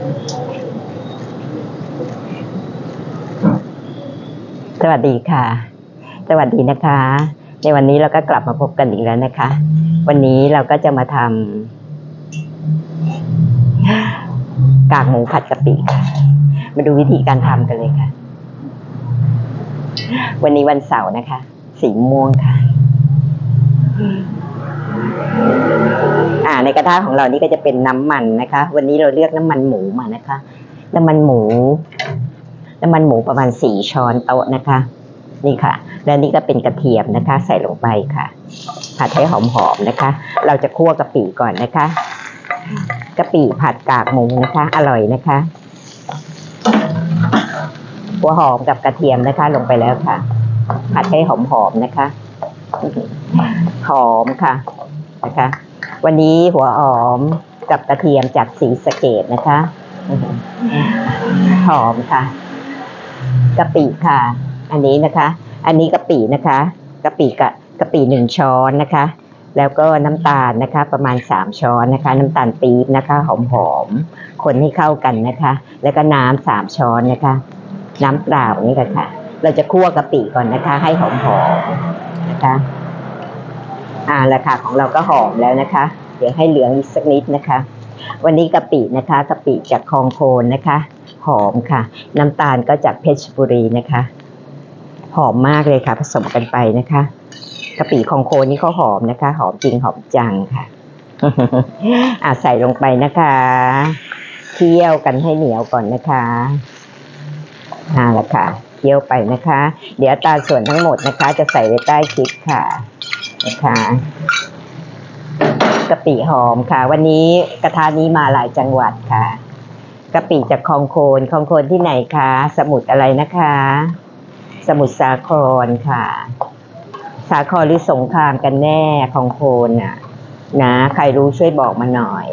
สวัสดีค่ะ สวัสดีนะคะ ในวันนี้เราก็กลับมาพบกันอีกแล้วนะคะ วันนี้เราก็จะมาทำกากหมูผัดกะปิค่ะมาดูวิธีการทำกันเลยค่ะ วันนี้วันเสาร์นะคะ สีม่วงค่ะ ในกระทะของเรานี่ก็จะเป็นน้ำมันนะคะ วันนี้เราเลือกน้ำมันหมูมานะคะ น้ำมันหมู น้ำมันหมูประมาณสี่ช้อนโต๊ะนะคะ นี่ค่ะ และนี่ก็เป็นกระเทียมนะคะ ใส่ลงไปค่ะผัดให้หอมๆนะคะ เราจะคั่วกะปิก่อนนะคะกะปิผัดกากหมูนะคะ อร่อยนะคะหัวหอมกับกระเทียมนะคะ ลงไปแล้วค่ะ ผัดให้หอมๆนะคะ หอมค่ะนะคะ วันนี้หัวหอมกับกระเทียมจากสีสะเกดนะคะ หอมค่ะกะปิค่ะ อันนี้นะคะ อันนี้กะปินะคะกะปิกะกะปิหนึ่งช้อนนะคะ แล้วก็น้ำตาลนะคะ ประมาณสามช้อนนะคะ น้ำตาลปี๊บนะคะ หอมหอมๆคนให้เข้ากันนะคะ แล้วก็น้ำสามช้อนนะคะ น้ำเปล่านี่แหละค่ะเราจะคั่วกะปิก่อนนะคะ ให้หอมหอมๆนะคะ อ่าราคาของเราก็หอมแล้วนะคะ เดี๋ยวให้เหลืองอีกสักนิดนะคะ วันนี้กะปินะคะกะปิจากคลองโคนนะคะ หอมค่ะ น้ำตาลก็จากเพชรบุรีนะคะ หอมมากเลยค่ะ ผสมกันไปนะคะกะปิคลองโคนนี่เขาหอมนะคะ หอมจริงหอมจังค่ะอ่าใส่ลงไปนะคะ เคี่ยวกันให้เหนียวก่อนนะคะอ่าละค่ะเคี่ยวไปนะคะ เดี๋ยวตาส่วนทั้งหมดนะคะ จะใส่ไว้ใต้คลิปค่ะ นะคะกะปิหอมค่ะ วันนี้กระทะนี้มาหลายจังหวัดค่ะกะปิจากคลองโคนคลองโคนที่ไหนคะ สมุทรอะไรนะคะ สมุทรสาครค่ะ สาครหรือสงครามกันแน่คลองโคนน่ะ นะ ใครรู้ช่วยบอกมาหน่อย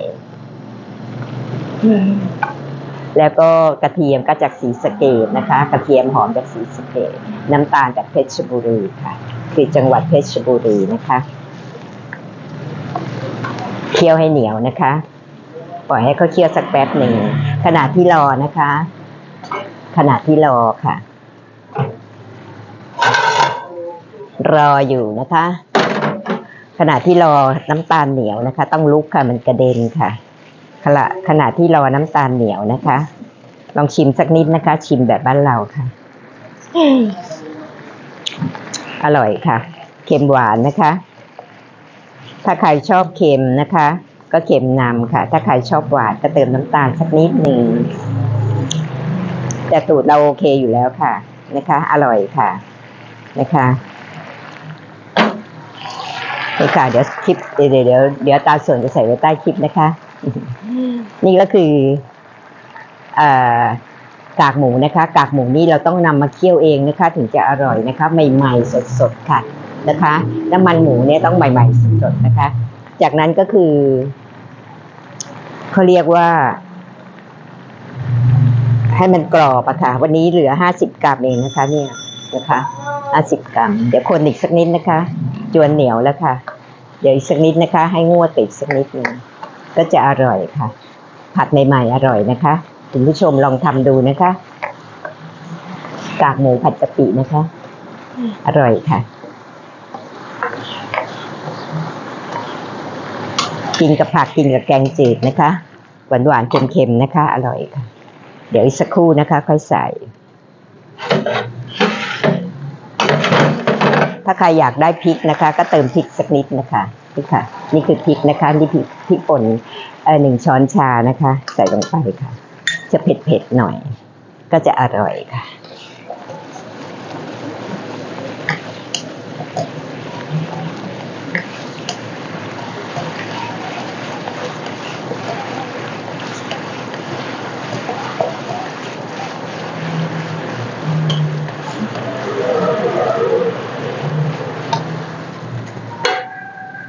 แล้วก็กระเทียมก็จากสีสเกดนะคะ กระเทียมหอมจากสีสเกดน้ำตาลจากเพชรบุรีค่ะ คือจังหวัดเพชรบุรีนะคะ เคี่ยวให้เหนียวนะคะ ปล่อยให้เขาเคี่ยวสักแป๊บหนึ่งขณะที่รอนะคะ ขณะที่รอค่ะ รออยู่นะคะ ขณะที่รอน้ำตาลเหนียวนะคะ ต้องลุกค่ะมันกระเด็นค่ะขณะขณะที่รอน้ำตาลเหนียวนะคะ ลองชิมสักนิดนะคะ ชิมแบบบ้านเราค่ะ อร่อยค่ะ เค็มหวานนะคะ ถ้าใครชอบเค็มนะคะ ก็เค็มนำค่ะ ถ้าใครชอบหวานก็เติมน้ำตาลสักนิดหนึ่งแต่สูตรเราโอเคอยู่แล้วค่ะนะคะ อร่อยค่ะนะคะนี่ค่ะเดี๋ยวคลิปเดี๋ยวเดี๋ยวเดี๋ยวเดี๋ยวตาส่วนจะใส่ไว้ใต้คลิปนะคะ นี่ก็คือเอ่อ กากหมูนะคะ กากหมูนี่เราต้องนำมาเคี่ยวเองนะคะ ถึงจะอร่อยนะคะ ใหม่ๆสดๆค่ะนะคะ น้ำมันหมูเนี่ยต้องใหม่ๆสดๆนะคะ จากนั้นก็คือเขาเรียกว่า ให้มันกรอบอะค่ะ วันนี้เหลือห้าสิบกรัมเองนะคะ เนี่ยนะคะห้าสิบกรัม เดี๋ยวคนอีกสักนิดนะคะ จวนเหนียวแล้วค่ะ เดี๋ยวอีกสักนิดนะคะ ให้งวดติดสักนิดหนึงก็จะอร่อยค่ะ ผัดใหม่ๆอร่อยนะคะ คุณผู้ชมลองทำดูนะคะ กากหมูผัดกะปินะคะ อร่อยค่ะ กินกับผักกินกับแกงจืดนะคะ หวานหวานๆเค็มๆนะคะ อร่อยค่ะ เดี๋ยวอีกสักครู่นะคะ ค่อยใส่ ถ้าใครอยากได้พริกนะคะ ก็เติมพริกสักนิดนะคะนี่ค่ะ นี่คือพริกนะคะ นี่พริกพริกป่นเอ่อหนึ่งช้อนชานะคะ ใส่ลงไปค่ะ จะเผ็ดๆหน่อย ก็จะอร่อยค่ะ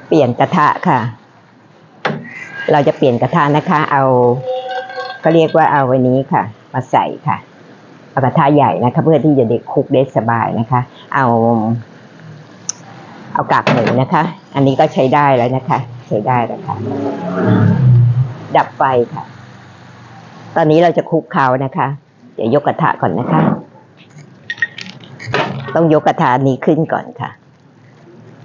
เปลี่ยนกระทะค่ะ เราจะเปลี่ยนกระทะนะคะ เอา ก็เรียกว่าเอาวันนี้ค่ะ มาใส่ค่ะเอากระทะใหญ่นะคะ เพื่อที่จะเด็กคุกได้สบายนะคะ เอา เอากากหมูนะคะ อันนี้ก็ใช้ได้แล้วนะคะ ใช้ได้แล้วค่ะ ดับไฟค่ะ ตอนนี้เราจะคุกเคล้านะคะ เดี๋ยวยกกระทะก่อนนะคะ ต้องยกกระทะนี้ขึ้นก่อนค่ะ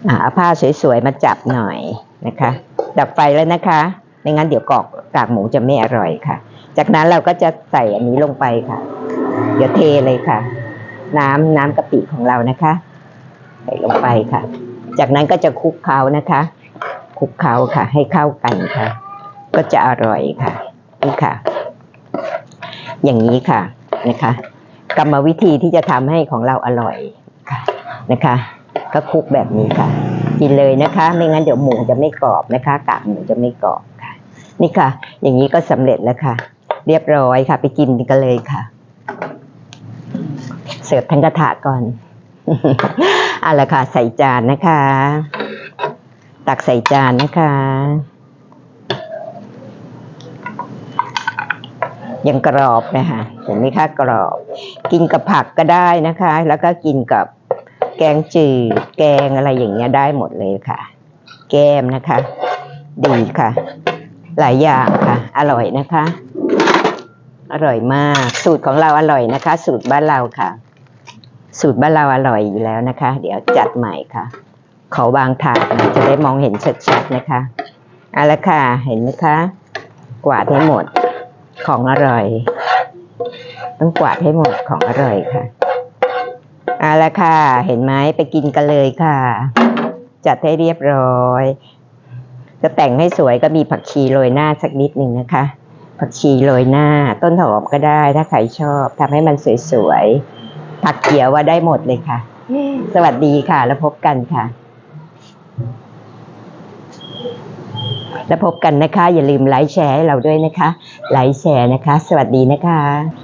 อาเอาผ้าสวยๆ มาจับหน่อยนะคะ ดับไฟแล้วนะคะ ไม่งั้นเดี๋ยวกรอกกากหมูจะไม่อร่อยค่ะ จากนั้นเราก็จะใส่อันนี้ลงไปค่ะ เดี๋ยวเทเลยค่ะ น้ำน้ำกะปิของเรานะคะ ใส่ลงไปค่ะ จากนั้นก็จะคลุกเคล้านะคะคลุกเคล้าค่ะ ให้เข้ากันค่ะ ก็จะอร่อยค่ะนี่ค่ะ อย่างนี้ค่ะนะคะ กรรมวิธีที่จะทำให้ของเราอร่อยค่ะนะคะ ก็คลุกแบบนี้ค่ะ กินเลยนะคะ ไม่งั้นเดี๋ยวหมูจะไม่กรอบนะคะกากหมูจะไม่กรอบค่ะ นี่ค่ะ อย่างนี้ก็สำเร็จแล้วค่ะ เรียบร้อยค่ะ ไปกินกันเลยค่ะ เสิร์ฟทั้งกระทะก่อนเอาละค่ะ ใส่จานนะคะ ตักใส่จานนะคะยังกรอบนะคะเห็นไหมคะกรอบ กินกับผักก็ได้นะคะ แล้วก็กินกับแกงจืดแกงอะไรอย่างเงี้ยได้หมดเลยค่ะ แก้มนะคะ ดีค่ะ หลายอย่างค่ะ อร่อยนะคะ อร่อยมาก สูตรของเราอร่อยนะคะ สูตรบ้านเราค่ะ สูตรบ้านเราอร่อยอยู่แล้วนะคะ เดี๋ยวจัดใหม่ค่ะ ขอวางถาดน่อยจะได้มองเห็นชัดๆนะคะเอาละค่ะเห็นไหมคะ กวาดให้หมดของอร่อย ต้องกวาดให้หมดของอร่อยค่ะเอาละค่ะ เห็นไหมไปกินกันเลยค่ะ จัดให้เรียบร้อย จะแต่งให้สวยก็มีผักชีโรยหน้าสักนิดหนึ่งนะคะ ผักชีโรยหน้า ต้นหอมก็ได้ถ้าใครชอบทำให้มันสวยๆผักเขียวว่าได้หมดเลยค่ะ สวัสดีค่ะ แล้วพบกันค่ะ แล้วพบกันนะคะ อย่าลืมไลค์แชร์ให้เราด้วยนะคะ ไลค์แชร์นะคะ สวัสดีนะคะ